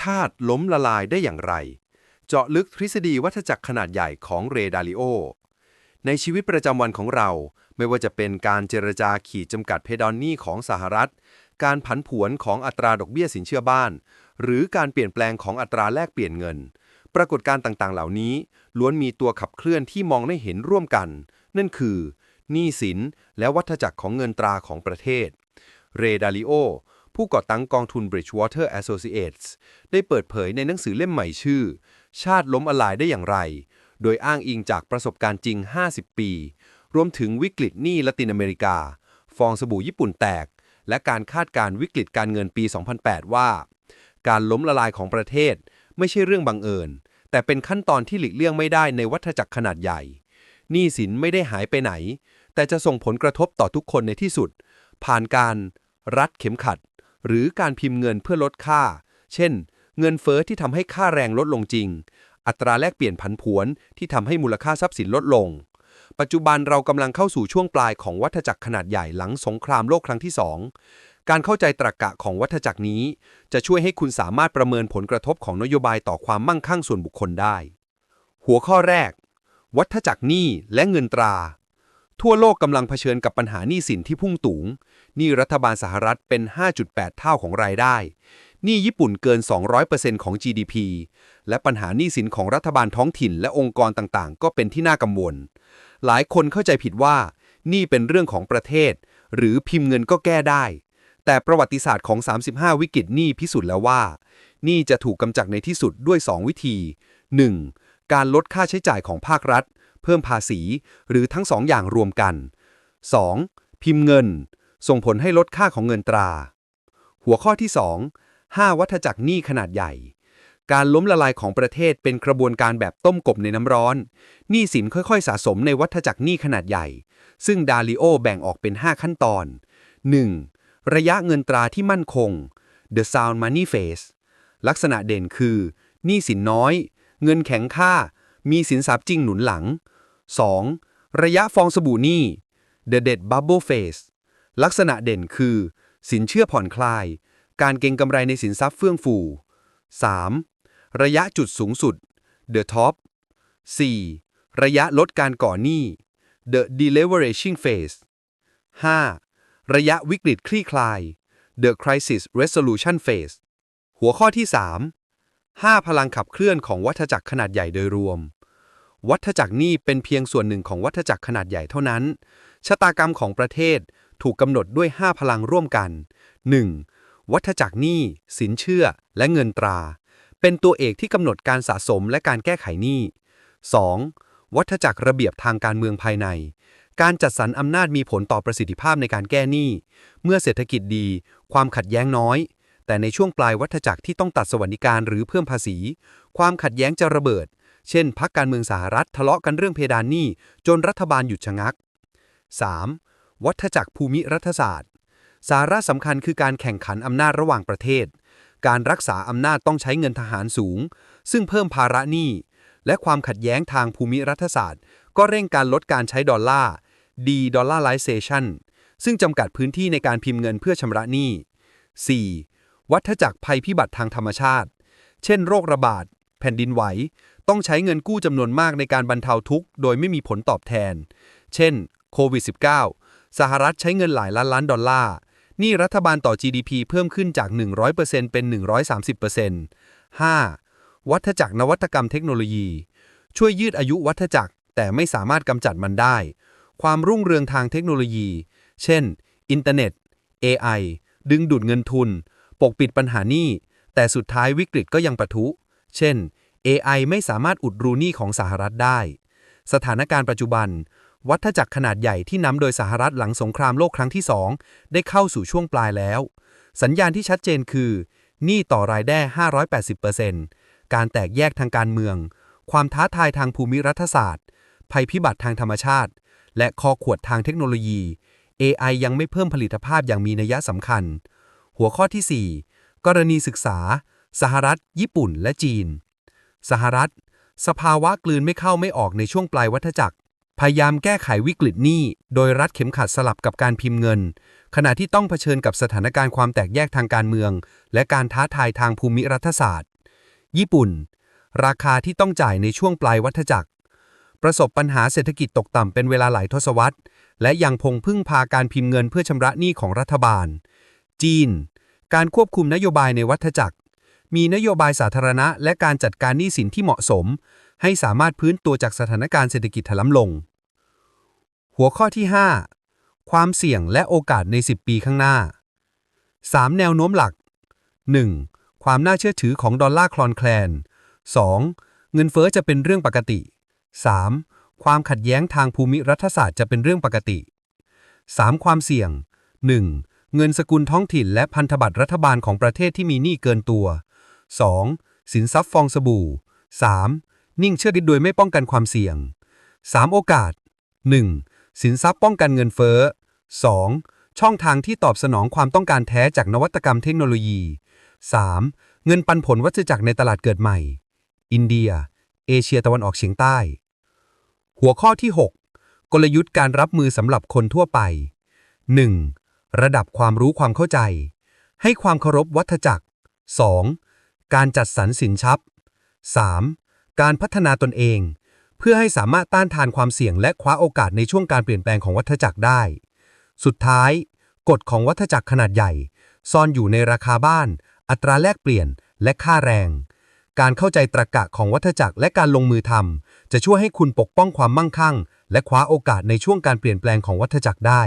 ชาติล้มละลายได้อย่างไร เจาะลึกทฤษฎีวัฏจักรขนาดใหญ่ของเรดาริโอ ในชีวิตประจำวันของเรา ไม่ว่าจะเป็นการเจรจาขีดจำกัดเพดานหนี้ของสหรัฐ การผันผวนของอัตราดอกเบี้ยสินเชื่อบ้าน หรือการเปลี่ยนแปลงของอัตราแลกเปลี่ยนเงิน ปรากฏการณ์ต่างๆ เหล่านี้ ล้วนมีตัวขับเคลื่อนที่มองได้เห็นร่วมกัน นั่นคือหนี้สินและวัฏจักรของเงินตราของประเทศ เรดาริโอ ผู้ก่อตั้งกองทุน Bridgewater Associates ได้เปิดเผยในหนังสือเล่มใหม่ชื่อ ชาติล้มละลายได้อย่างไร โดยอ้างอิงจากประสบการณ์จริง 50 ปี รวมถึงวิกฤตหนี้ละตินอเมริกา ฟองสบู่ญี่ปุ่นแตก และการคาดการวิกฤตการเงินปี 2008 ว่า การล้มละลายของประเทศไม่ใช่เรื่องบังเอิญ แต่เป็นขั้นตอนที่หลีกเลี่ยงไม่ได้ในวัฏจักรขนาดใหญ่ หนี้สินไม่ได้หายไปไหน แต่จะส่งผลกระทบต่อทุกคนในที่สุด ผ่านการรัดเข็มขัด หรือการพิมพ์เงินเพื่อลดค่า เช่น เงินเฟอ้อที่ทำให้ค่าแรงลดลงจริง อัตราแลกเปลี่ยนผันผวนที่ทำให้มูลค่าทรัพย์สินลดลง ปัจจุบันเรากำลังเข้าสู่ช่วงปลายของวัฏจักรขนาดใหญ่หลังสงครามโลกครั้งที่2การเข้าใจตรรกะของวัฏจักรนี้ จะช่วยให้คุณสามารถประเมินผลกระทบของนโยบายต่อความมั่งคั่งส่วนบุคคลได้ หัวข้อแรก วัฏจักรหนี้และเงินตรา ทั่วโลกกำลังเผชิญกับปัญหาหนี้สินที่พุ่งสูงหนี้รัฐบาลสหรัฐเป็น 5.8 เท่าของรายได้หนี้ญี่ปุ่นเกิน 200%ของ GDP และปัญหาหนี้สินของรัฐบาลท้องถิ่นและองค์กรต่างๆ ก็เป็นที่น่ากังวล หลายคนเข้าใจผิดว่านี่เป็นเรื่องของประเทศ หรือพิมพ์เงินก็แก้ได้ แต่ประวัติศาสตร์ของ 35 วิกฤตหนี้พิสูจน์แล้วว่าหนี้จะถูกกำจัดในที่สุดด้วย 2 วิธี 1. การลดค่าใช้จ่ายของภาครัฐ เพิ่มภาษี หรือทั้งสองอย่างรวมกัน 2. พิมพ์เงิน ส่งผลให้ลดค่าของเงินตรา หัวข้อที่ 2 5 วัฏจักรหนี้ขนาดใหญ่ การล้มละลายของประเทศเป็นกระบวนการแบบต้มกบในน้ำร้อน หนี้สินค่อยๆ สะสมในวัฏจักรหนี้ขนาดใหญ่ ซึ่งดาริโอแบ่งออกเป็น 5 ขั้นตอน 1. ระยะเงินตราที่มั่นคง The Sound Money Phase ลักษณะเด่นคือ หนี้สินน้อย เงินแข็งค่า มีสินทรัพย์จริงหนุนหลัง 2. ระยะฟองสบู่หนี้ The Debt Bubble Phase ลักษณะเด่นคือ สินเชื่อผ่อนคลาย การเก็งกำไรในสินทรัพย์เฟื่องฟู 3. ระยะจุดสูงสุด The Top 4. ระยะลดการก่อหนี้ The Deleveraging Phase 5. ระยะวิกฤตคลี่คลาย The Crisis Resolution Phase หัวข้อที่ 3 5 พลังขับเคลื่อนของวัฏจักรขนาดใหญ่โดยรวม วัฏจักรนี้เป็นเพียงส่วนหนึ่งของวัฏจักรขนาดใหญ่เท่านั้น ชะตากรรมของประเทศถูกกำหนดด้วย 5 พลังร่วมกัน 1. วัฏจักรหนี้ สินเชื่อ และเงินตรา เป็นตัวเอกที่กำหนดการสะสมและการแก้ไขหนี้ 2. วัฏจักรระเบียบทางการเมืองภายใน การจัดสรรอำนาจมีผลต่อประสิทธิภาพในการแก้หนี้ เมื่อเศรษฐกิจดี ความขัดแย้งน้อย แต่ในช่วงปลายวัฏจักรที่ต้องตัดสวัสดิการหรือเพิ่มภาษี ความขัดแย้งจะระเบิด เช่นพักการเมืองสหรัฐทะเลาะกันเรื่องเพดานหนี้จนรัฐบาลหยุดชะงัก 3. วัฏจักรภูมิรัฐศาสตร์ สาระสำคัญคือการแข่งขันอำนาจระหว่างประเทศ การรักษาอำนาจต้องใช้เงินทหารสูง ซึ่งเพิ่มภาระหนี้ และความขัดแย้งทางภูมิรัฐศาสตร์ ก็เร่งการลดการใช้ดอลลาร์ de-dollarization ซึ่งจำกัดพื้นที่ในการพิมพ์เงินเพื่อชำระหนี้ 4. วัฏจักรภัยพิบัติทางธรรมชาติ เช่นโรคระบาด แผ่นดินไหว ต้องใช้เงินกู้จำนวนมากในการบรรเทาทุกข์ โดยไม่มีผลตอบแทน เช่นโควิด -19 สหรัฐใช้เงินหลายล้านล้านดอลลาร์หนี้รัฐบาลต่อ GDP เพิ่มขึ้นจาก 100%เป็น 130% 5. วัฏจักรนวัตกรรมเทคโนโลยี ช่วยยืดอายุวัฏจักร แต่ไม่สามารถกำจัดมันได้ ความรุ่งเรืองทางเทคโนโลยี เช่น อินเทอร์เน็ต AI ดึงดูดเงินทุน ปกปิดปัญหานี้ แต่สุดท้ายวิกฤตก็ยังปะทุ เช่น AI ไม่สามารถอุดรูหนี้ของสหรัฐได้ สถานการณ์ปัจจุบัน วัฏจักรขนาดใหญ่ที่นำโดยสหรัฐหลังสงครามโลกครั้งที่ 2 ได้เข้าสู่ช่วงปลายแล้ว สัญญาณที่ชัดเจนคือหนี้ต่อรายได้ 580%การแตกแยกทางการเมือง ความท้าทายทางภูมิรัฐศาสตร์ ภัยพิบัติทางธรรมชาติ และคอขวดทางเทคโนโลยี AI ยังไม่เพิ่มผลิตภาพอย่างมีนัยสำคัญ หัวข้อที่ 4 กรณีศึกษา สหรัฐ ญี่ปุ่น และจีน สหรัฐ สภาวะกลืนไม่เข้าไม่ออกในช่วงปลายวัฏจักร พยายามแก้ไขวิกฤตหนี้ โดยรัดเข็มขัดสลับกับการพิมพ์เงิน ขณะที่ต้องเผชิญกับสถานการณ์ความแตกแยกทางการเมือง และการท้าทายทางภูมิรัฐศาสตร์ ญี่ปุ่น ราคาที่ต้องจ่ายในช่วงปลายวัฏจักร ประสบปัญหาเศรษฐกิจตกต่ำเป็นเวลาหลายทศวรรษ และยังคงพึ่งพาการพิมพ์เงินเพื่อชำระหนี้ของรัฐบาล จีน การควบคุมนโยบายในวัฏจักร มีนโยบายสาธารณะ และการจัดการหนี้สินที่เหมาะสม ให้สามารถพื้นตัวจากสถานการณ์เศรษฐกิจถล่มลง หัวข้อที่ 5 ความเสี่ยงและโอกาสใน 10 ปีข้างหน้า 3 แนวโน้มหลัก 1. ความน่าเชื่อถือของดอลลาร์คลอนแคลน 2. เงินเฟ้อจะเป็นเรื่องปกติ 3. ความขัดแย้งทางภูมิรัฐศาสตร์จะเป็นเรื่องปกติ 3. ความเสี่ยง 1. เงินสกุลท้องถิ่นและพันธบัตรรัฐบาลของประเทศที่มีหนี้เกินตัว 2. สินทรัพย์ฟองสบู่ 3. นิ่งเชื่อดิดโดยไม่ป้องกันความเสี่ยง 3. โอกาส 1. สินทรัพย์ป้องกันเงินเฟ้อ 2. ช่องทางที่ตอบสนองความต้องการแท้จากนวัตกรรมเทคโนโลยี 3. เงินปันผลวัฏจักรในตลาดเกิดใหม่ อินเดีย เอเชียตะวันออกเฉียงใต้ หัวข้อที่ 6 กลยุทธ์การรับมือสำหรับคนทั่วไป 1. ระดับความรู้ความเข้าใจ ให้ความเคารพวัฏจักร 2. การจัดสรรสินทรัพย์ 3. การพัฒนาตนเอง เพื่อให้สามารถต้านทานความเสี่ยงและคว้าโอกาสในช่วงการเปลี่ยนแปลงของวัฏจักรได้ สุดท้าย กฎของวัฏจักรขนาดใหญ่ ซ่อนอยู่ในราคาบ้าน อัตราแลกเปลี่ยน และค่าแรง การเข้าใจตรรกะของวัฏจักรและการลงมือทำจะช่วยให้คุณปกป้องความมั่งคั่ง และคว้าโอกาสในช่วงการเปลี่ยนแปลงของวัฏจักรได้